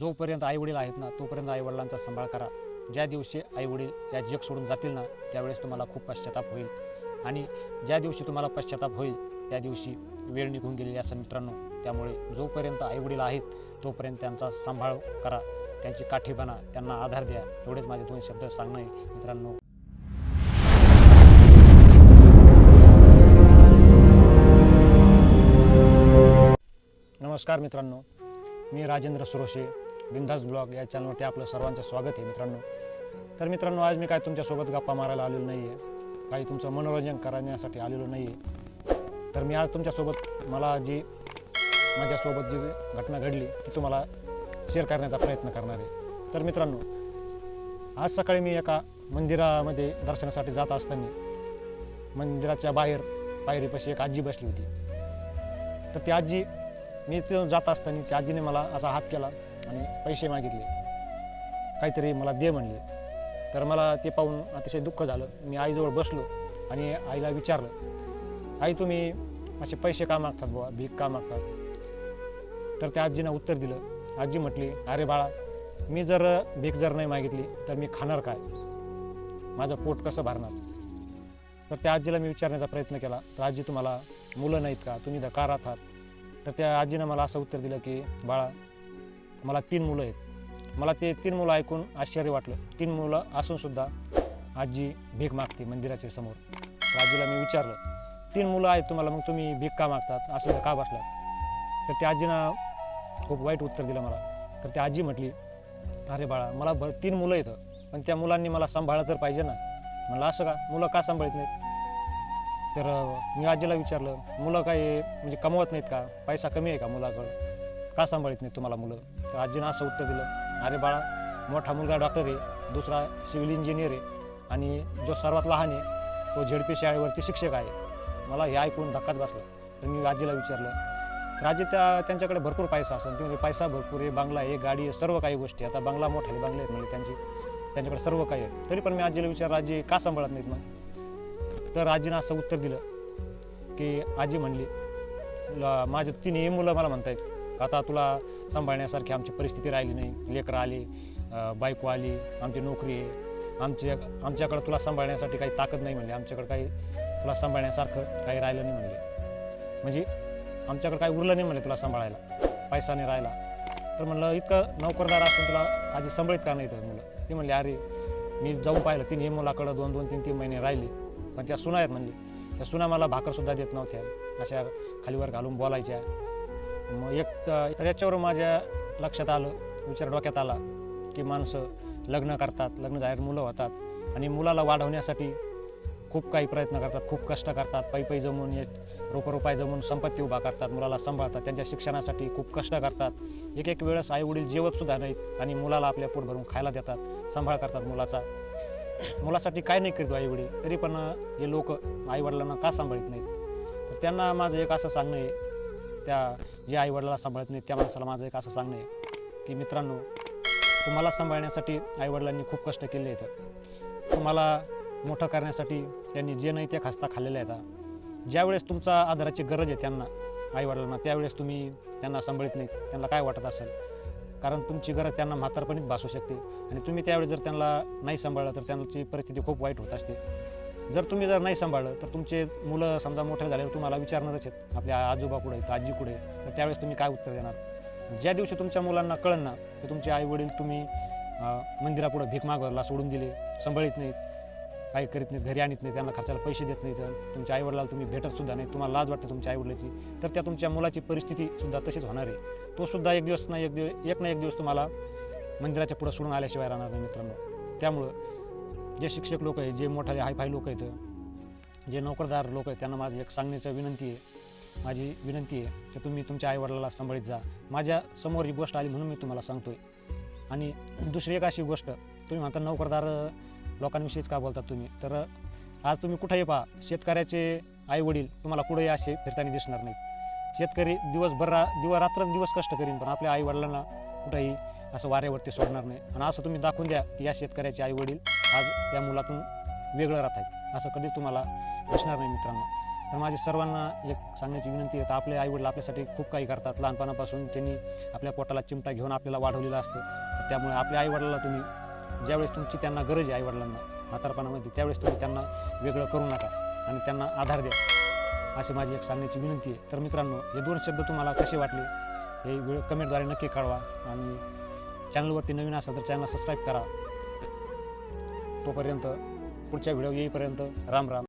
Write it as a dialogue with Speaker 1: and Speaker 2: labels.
Speaker 1: जोपर्यंत आईवडील आहेत ना तोपर्यंत आईवडिलांचा सांभाळ करा. ज्या दिवशी आईवडील या जग सोडून जातील ना त्यावेळेस तुम्हाला खूप पश्चाताप होईल. आणि ज्या दिवशी तुम्हाला पश्चाताप होईल त्या दिवशी वेळ निघून गेलेली असं मित्रांनो त्यामुळे जोपर्यंत आईवडील आहेत तोपर्यंत त्यांचा सांभाळ करा. त्यांची काठी बना त्यांना आधार द्या. एवढेच माझे दोन शब्द सांगणं आहे मित्रांनो. नमस्कार मित्रांनो. मी राजेंद्र सुरोशे बिंदास ब्लॉग या चॅनलवरती आपलं सर्वांचं स्वागत आहे मित्रांनो. तर मित्रांनो आज मी काय तुमच्यासोबत गप्पा मारायला आलेलो नाही आहे काही तुमचं मनोरंजन करण्यासाठी आलेलो नाही आहे तर मी आज तुमच्यासोबत मला जी माझ्यासोबत जी घटना घडली ती तुम्हाला शेअर करण्याचा प्रयत्न करणार आहे. तर मित्रांनो आज सकाळी मी एका मंदिरामध्ये दर्शनासाठी जात असताना मंदिराच्या बाहेर पायरीपाशी एक आजी बसली होती. तर ती आजी मी तिथून जात असताना त्या आजीने मला असा हात केला आणि पैसे मागितले. काहीतरी मला दे म्हणले. तर मला ते पाहून अतिशय दुःख झालं. मी आईजवळ बसलो आणि आईला विचारलं आई तुम्ही असे पैसे का मागतात बुवा? भीक का मागतात? तर त्या आजीनं उत्तर दिलं. आजी म्हटली अरे बाळा मी जर भीक जर नाही मागितली तर मी खाणार काय? माझं पोट कसं भरणार? तर त्या आजीला मी विचारण्याचा प्रयत्न केला तर आजी तुम्हाला मुलं नाहीत का? तुम्ही धकार आहात तर त्या आजीनं मला असं उत्तर दिलं की बाळा मला तीन मुलं आहेत. मला ते तीन मुलं ऐकून आश्चर्य वाटलं. तीन मुलं असूनसुद्धा आजी भीक मागते मंदिराच्या समोर. तर आजीला मी विचारलं तीन मुलं आहेत तुम्हाला मग तुम्ही भीक का मागतात? असं का बसलात? तर त्या आजीनं खूप वाईट उत्तर दिलं मला. तर त्या आजी म्हटली अरे बाळा मला भर तीन मुलं येतं पण त्या मुलांनी मला सांभाळलं तर पाहिजे ना? म्हणलं असं का? मुलं का सांभाळत नाहीत? तर मी आजीला विचारलं मुलं काही म्हणजे कमवत नाहीत का? पैसा कमी आहे का मुलाकडं? का सांभाळत नाहीत तुम्हाला मुलं? तर आजीनं असं उत्तर दिलं अरे बाळा मोठा मुलगा डॉक्टर आहे दुसरा सिव्हिल इंजिनियर आहे आणि जो सर्वात लहान आहे तो झेडपी शाळेवरती शिक्षक आहे. मला हे ऐकून धक्काच बसला. तर मी आजीला विचारलं राजे आजी त्या त्यांच्याकडे भरपूर पैसा असेल म्हणजे पैसा भरपूर आहे बांगला आहे गाडी आहे सर्व काही गोष्टी आता बांगला मोठा बांगले आहेत म्हणजे त्यांची त्यांच्याकडे सर्व काही आहे. तरी पण मी आजीला विचारलं आजी का सांभाळत नाहीत मग? तर आजीनं असं उत्तर दिलं की आजी म्हणली "ल- माझे तिन्ही मुलं मला म्हणतायत का आता तुला सांभाळण्यासारखी आमची परिस्थिती राहिली नाही. लेकरं आली बायको आली आमची नोकरी आहे. आमच्या आमच्याकडं तुला सांभाळण्यासाठी काही ताकद नाही म्हणले. आमच्याकडं काही तुला सांभाळण्यासारखं काही राहिलं नाही म्हणले. म्हणजे आमच्याकडं काही उरलं नाही म्हणले तुला सांभाळायला. पैसा नाही राहिला. तर म्हणलं इतकं नोकरदार असून तुला आजी सांभाळीत का नाही तर मुलं? ती म्हणले अरे मी जाऊन पाहिलं तिन्ही मुलाकडं दोन दोन तीन तीन महिने राहिले. पण त्या सुना आहेत म्हणली. त्या सुना मला भाकरसुद्धा देत नव्हत्या. अशा खालीवर घालून बोलायच्या. मग एक तर याच्यावर माझ्या लक्षात आलं विचार डोक्यात आला की माणसं लग्न करतात लग्न जाहीर मुलं होतात. आणि मुलाला वाढवण्यासाठी खूप काही प्रयत्न करतात खूप कष्ट करतात पै पै जमून येत रोपं जमून संपत्ती उभा करतात मुलाला सांभाळतात त्यांच्या शिक्षणासाठी खूप कष्ट करतात. एक एक वेळेस आईवडील जेवतसुद्धा नाहीत आणि मुलाला आपल्या पोट भरून खायला देतात सांभाळ करतात मुलाचा. मुलासाठी काय नाही करतो हो आईवडील तरी पण हे लोक आईवडिलांना का सांभाळत नाहीत? तर त्यांना माझं एक असं सांगणं आहे त्या जे आईवडिलाला सांभाळत नाहीत त्या माणसाला माझं एक असं सांगणं आहे की मित्रांनो तुम्हाला सांभाळण्यासाठी आईवडिलांनी खूप कष्ट केले आहेत. तुम्हाला मोठं करण्यासाठी त्यांनी जे नाही ते खास्ता खाल्लेल्या आहेत ज्यावेळेस तुमचा आधाराची गरज आहे त्यांना आईवडिलांना त्यावेळेस तुम्ही त्यांना सांभाळत नाहीत त्यांना काय वाटत असेल? कारण तुमची गरज त्यांना म्हातारपणीच भासू शकते. आणि तुम्ही त्यावेळेस जर त्यांना नाही सांभाळलं तर त्यांची परिस्थिती खूप वाईट होत असते. जर तुम्ही जर नाही सांभाळलं तर तुमचे मुलं समजा मोठे झाल्यावर तुम्हाला विचारणारच आहेत. आपल्या आजोबा कुठे आहेत आजी कुठे तर त्यावेळेस तुम्ही काय उत्तर देणार? ज्या दिवशी तुमच्या मुलांना कळन ना की तुमचे आई वडील तुम्ही मंदिरापुढं भीक मागवायला सोडून दिले सांभाळीत नाहीत. काही करीत नाहीत घरी आणत नाही त्यांना खर्चाला पैसे देत नाहीत. तुमच्या आईवडिलाला तुम्ही भेटत सुद्धा नाही तुम्हाला लाज वाटते तुमच्या आईवडिलाची. तर त्या तुमच्या मुलाची परिस्थिती सुद्धा तशीच होणार आहे. तो सुद्धा एक दिवस ना एक दिवस एक ना एक दिवस तुम्हाला मंदिराच्या पुढं सोडून आल्याशिवाय राहणार नाही मित्रांनो. त्यामुळं जे शिक्षक लोक आहेत जे मोठाले हायफाय लोक आहेत जे नोकरदार लोक आहेत त्यांना माझी एक सांगण्याची विनंती आहे. माझी विनंती आहे की तुम्ही तुमच्या आईवडिलाला सांभाळीत जा. माझ्यासमोर ही गोष्ट आली म्हणून मी तुम्हाला सांगतो आहे आणि दुसरी एक अशी गोष्ट तुम्ही म्हणता नोकरदार लोकांविषयीच का बोलतात तुम्ही? तर आज तुम्ही कुठेही पहा शेतकऱ्याचे आई वडील तुम्हाला कुठेही असे फिरताना दिसणार नाहीत. शेतकरी दिवसभर रा दिवस रात्र दिवस कष्ट करीन पण आपल्या आई वडिलांना कुठेही असं वाऱ्यावरती सोडणार नाही. आणि असं तुम्ही दाखवून द्या की या शेतकऱ्याचे आई वडील आज त्या मुलातून वेगळं राहत आहेत. असं कधीच तुम्हाला दिसणार नाही मित्रांनो. तर माझी सर्वांना एक सांगण्याची विनंती आहे तर आपले आईवडील आपल्यासाठी खूप काही करतात. लहानपणापासून त्यांनी आपल्या पोटाला चिमटा घेऊन आपल्याला वाढवलेलं असतं. त्यामुळे आपल्या आईवडिलाला तुम्ही ज्यावेळेस तुमची त्यांना गरज आहे आईवडिलांना म्हातारपणामध्ये त्यावेळेस तुम्ही त्यांना वेगळं करू नका आणि त्यांना आधार द्या. अशी माझी एक सांगण्याची विनंती आहे. तर मित्रांनो हे दोन शब्द तुम्हाला कसे वाटले हे वेळ कमेंटद्वारे नक्की कळवा आणि चॅनलवरती नवीन असाल तर चॅनल सबस्क्राईब करा. तोपर्यंत पुढच्या व्हिडिओ येईपर्यंत राम राम.